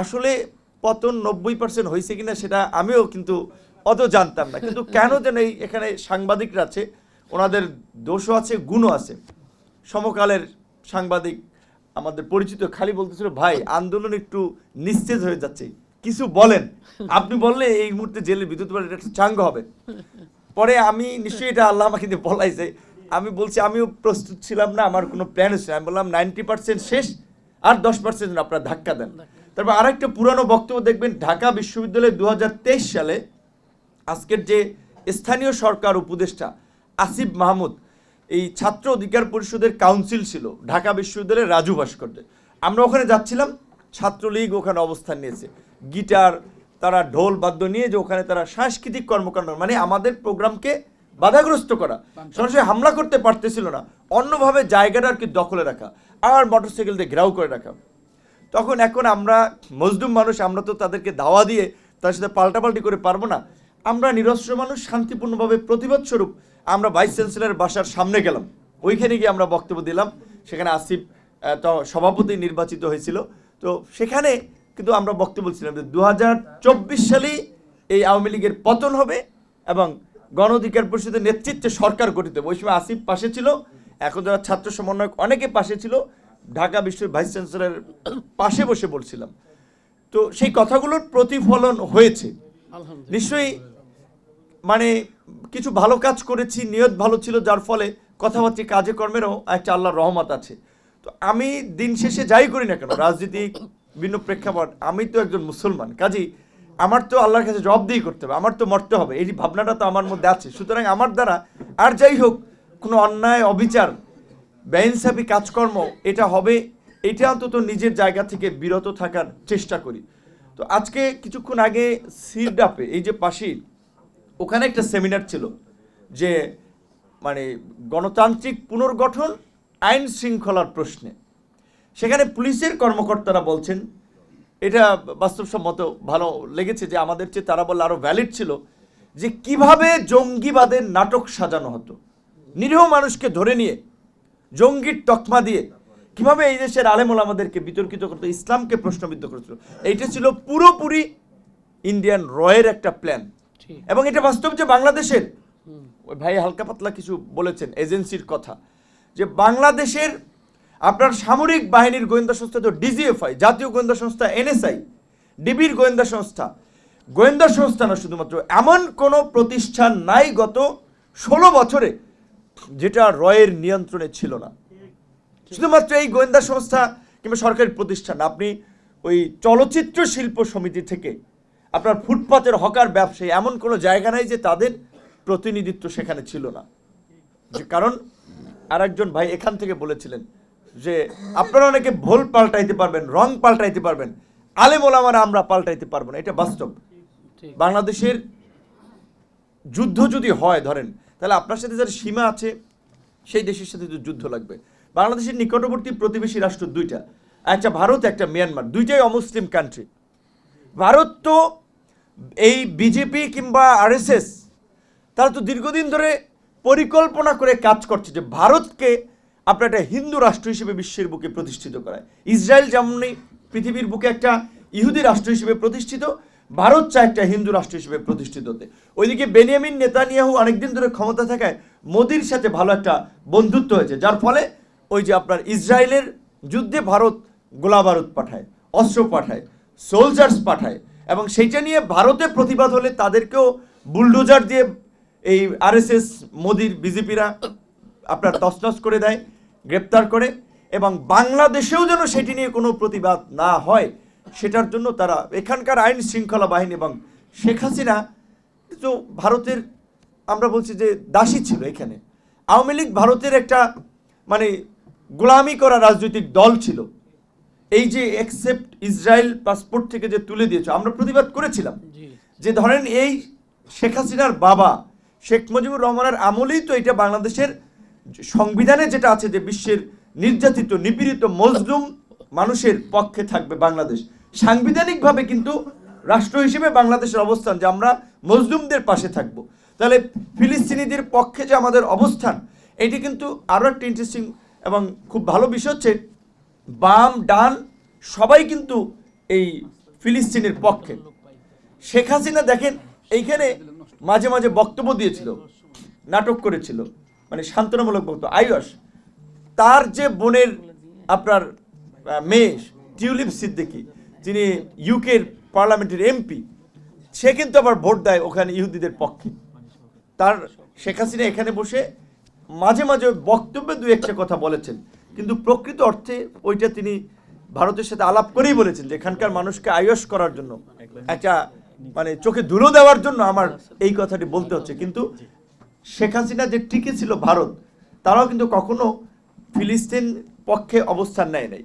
আসলে পতন নব্বই পার্সেন্ট হয়েছে কিনা সেটা আমিও কিন্তু অত জানতাম না। কিন্তু কেন যেন এই এখানে সাংবাদিকরা আছে, ওনাদের দোষও আছে, গুণও আছে। সমকালের সাংবাদিক আমাদের পরিচিত খালি বলতেছিল, ভাই, আন্দোলন একটু নিস্তেজ হয়ে যাচ্ছে। কিছু বলেন। আপনি বললে এই মুহূর্তে জেলের বিদ্যুৎ পারে একটা চাঙ্গ হবে। পরে আমি নিশ্চয়ই এটা আল্লাহ আমাকে বলাইছে। আমি বলছি, আমিও প্রস্তুত ছিলাম না, আমার কোনো প্ল্যান ছিল আমি বললাম, নাইনটি পার্সেন্ট শেষ, আর দশ পার্সেন্ট আপনারা ধাক্কা দেন। তারপর আরেকটা পুরানো বক্তব্য দেখবেন, ঢাকা বিশ্ববিদ্যালয়ে দু সালে আজকের যে স্থানীয় সরকার উপদেষ্টা আসিফ মাহমুদ, এই ছাত্র অধিকার পরিষদের কাউন্সিল ছিল, ঢাকা বিশ্ববিদ্যালয়ের রাজু ভাস্কর্যে। আমরা ওখানে যাচ্ছিলাম, ছাত্রলীগ ওখানে অবস্থান নিয়েছে। গিটার, তারা ঢোল বাদ্য নিয়ে যে ওখানে তারা সাংস্কৃতিক কর্মকাণ্ড মানে আমাদের প্রোগ্রামকে বাধাগ্রস্ত করা। সরাসরি হামলা করতে পারতেছিল না, অন্যভাবে জায়গাটা আর কি দখলে রাখা, আর মোটরসাইকেল দিয়ে ঘেরাও করে রাখা। তখন এখন আমরা মজদুম মানুষ, আমরা তো তাদেরকে দাওয়া দিয়ে তার সাথে পাল্টাপাল্টি করে পারব না। আমরা নিরস্ত্র মানুষ, শান্তিপূর্ণভাবে প্রতিবাদ স্বরূপ আমরা ভাইস চ্যান্সেলরের বাসার সামনে গেলাম। ওইখানে গিয়ে আমরা বক্তব্য দিলাম। সেখানে আসিফ তো সভাপতি নির্বাচিত হয়েছিল। তো সেখানে কিন্তু আমরা বক্তব্য বলছিলাম যে দু হাজার চব্বিশ সালেই এই আওয়ামী লীগের পতন হবে এবং গণ অধিকার পরিষদের নেতৃত্বে সরকার গঠিত হবে। ওই সময় আসিফ পাশে ছিল। এখন যারা ছাত্র সমন্বয়ক অনেকে পাশে ছিল। ঢাকা বিশ্বের ভাইস চ্যান্সেলরের পাশে বসে বলছিলাম। তো সেই কথাগুলোর প্রতিফলন হয়েছে। নিশ্চয়ই মানে কিছু ভালো কাজ করেছি নিয়ত ভালো ছিল যার ফলে কথাবার্তা কাজে কর্মেরও একটা আল্লাহর রহমত আছে। তো আমি দিন শেষে যাই করি না কেন রাজনীতিক বিভিন্ন প্রেক্ষাপট আমি তো একজন মুসলমান। কাজী আমার তো আল্লাহর কাছে জবাবদিহি করতে হবে আমার তো মরতে হবে এই ভাবনাটা তো আমার মধ্যে আছে। সুতরাং আমার দ্বারা আর যাই হোক কোনো অন্যায় অবিচার বেইনসাফি কাজকর্ম, এটা হবে, এটা অন্তত নিজের জায়গা থেকে বিরত থাকার চেষ্টা করি। তো আজকে কিছুক্ষণ আগে সিরডাপে এই যে পাশেই, ওখানে একটা সেমিনার ছিল যে মানে গণতান্ত্রিক পুনর্গঠন, আইন শৃঙ্খলার প্রশ্নে। সেখানে পুলিশের কর্মকর্তারা বলছেন, এটা বাস্তবসম্মত ভালো লেগেছে যে আমাদের চেয়ে তারা বললে আরও ভ্যালিড ছিল, যে কীভাবে জঙ্গিবাদের নাটক সাজানো হতো। নিরীহ মানুষকে ধরে নিয়ে জঙ্গির তকমা দিয়ে কীভাবে এই দেশের আলেমুল আমাদেরকে বিতর্কিত করতো ইসলামকে প্রশ্নবিদ্ধ করেছিল এইটা ছিল পুরোপুরি ইন্ডিয়ান রয়ের একটা প্ল্যান ঠিক এবং এটা বাস্তব যে বাংলাদেশের ওই ভাই হালকা পাতলা কিছু বলেছেন এজেন্সির কথা যে বাংলাদেশের আপনার সামরিক বাহিনীর গোয়েন্দা সংস্থা তো ডিজিএফআই জাতীয় গোয়েন্দা সংস্থা এনএসআই ডিবির গোয়েন্দা সংস্থা। গোয়েন্দা সংস্থা না শুধুমাত্র এমন কোনো প্রতিষ্ঠান নাই গত ষোলো বছরে যেটা রয়ের নিয়ন্ত্রণে ছিল না। শুধুমাত্র এই গোয়েন্দা সংস্থা কিংবা সরকারি প্রতিষ্ঠান আপনি ওই চলচ্চিত্র শিল্প সমিতি থেকে আপনার ফুটপাতের হকার ব্যবসায়ী এমন কোনো জায়গা নাই যে তাদের প্রতিনিধিত্ব সেখানে ছিল না। কারণ আরেকজন ভাই এখান থেকে বলেছিলেন যে আপনারা অনেকে ভুল পাল্টাইতে পারবেন রং পাল্টাইতে পারবেন আলেম ওলামারা আমরা পাল্টাইতে পারব না এটা বাস্তব। বাংলাদেশের যুদ্ধ যদি হয় ধরেন তাহলে আপনার সাথে যার সীমা আছে, সেই দেশের সাথে যুদ্ধ লাগবে। বাংলাদেশের নিকটবর্তী প্রতিবেশী রাষ্ট্র দুইটা। একটা ভারত একটা, মিয়ানমার। দুইটাই অমুসলিম কান্ট্রি ভারত তো এই বিজেপি কিংবা আরএসএস তারা তো দীর্ঘদিন ধরে পরিকল্পনা করে কাজ করছে যে ভারতকে আপনার একটা হিন্দু রাষ্ট্র হিসেবে বিশ্বের বুকে প্রতিষ্ঠিত করায়। ইসরায়েল যেমনই পৃথিবীর বুকে একটা ইহুদি রাষ্ট্র হিসেবে প্রতিষ্ঠিত ভারত চায় একটা হিন্দু রাষ্ট্র হিসেবে প্রতিষ্ঠিত হতে। ওইদিকে বেনিয়ামিন নেতানিয়াহু অনেকদিন ধরে ক্ষমতা থাকায় মোদির সাথে ভালো একটা বন্ধুত্ব হয়েছে, যার ফলে ওই যে আপনার ইসরায়েলের যুদ্ধে ভারত গোলা বারুদ পাঠায়, অস্ত্র পাঠায় সোলজার্স পাঠায় এবং সেইটা নিয়ে ভারতে প্রতিবাদ হলে তাদেরকেও বুলডোজার দিয়ে এই আরএসএস, মোদির বিজেপিরা আপনার তছনছ করে দেয়, গ্রেপ্তার করে এবং বাংলাদেশেও যেন সেটি নিয়ে কোনো প্রতিবাদ না হয় সেটার জন্য তারা এখানকার আইন শৃঙ্খলা বাহিনী এবং শেখ হাসিনা তো ভারতের আমরা বলছি যে দাসী ছিল এখানে। আওয়ামী লীগ ভারতের একটা মানে গোলামি করা রাজনৈতিক দল ছিল। এই যে একসেপ্ট ইসরায়েল পাসপোর্ট থেকে যে তুলে দিয়েছে আমরা প্রতিবাদ করেছিলাম। যে ধরেন এই শেখ হাসিনার বাবা শেখ মুজিবুর রহমানের আমলেই তো এটা বাংলাদেশের সংবিধানে যেটা আছে যে বিশ্বের নির্যাতিত নিপীড়িত মজলুম মানুষের পক্ষে থাকবে বাংলাদেশ। সাংবিধানিকভাবে কিন্তু রাষ্ট্র হিসেবে বাংলাদেশের অবস্থান যে আমরা মজলুমদের পাশে থাকব। তাহলে ফিলিস্তিনিদের পক্ষে যে আমাদের অবস্থান, এটি কিন্তু আরও একটা ইন্টারেস্টিং এবং খুব ভালো বিষয় হচ্ছে, বাম, ডান সবাই কিন্তু এই ফিলিস্তিনের পক্ষে। শেখ হাসিনা দেখেন, এইখানে মাঝে মাঝে বক্তব্য দিয়েছিল, নাটক করেছিল মানে সান্ত্বনামূলক বক্তব্য। আয়ুষ, তার যে বোনের আপনার মেয়ে, টিউলিপ সিদ্দিকি যিনি ইউকের পার্লামেন্টের এমপি সে কিন্তু আবার ভোট দেয় ওখানে ইহুদিদের পক্ষে। তার শেখ হাসিনা এখানে বসে মাঝে মাঝে বক্তব্যে দু একটা কথা বলেছেন। কিন্তু প্রকৃত অর্থে ওইটা তিনি ভারতের সাথে আলাপ করেই বলেছেন যে এখানকার মানুষকে আয়স করার জন্য, একটা মানে চোখে ধুলো দেওয়ার জন্য আমার এই কথাটি বলতে হচ্ছে। কিন্তু শেখ হাসিনা যে টিকে ছিল ভারত, তারাও কিন্তু কখনো ফিলিস্তিন পক্ষে অবস্থান নেয় নাই।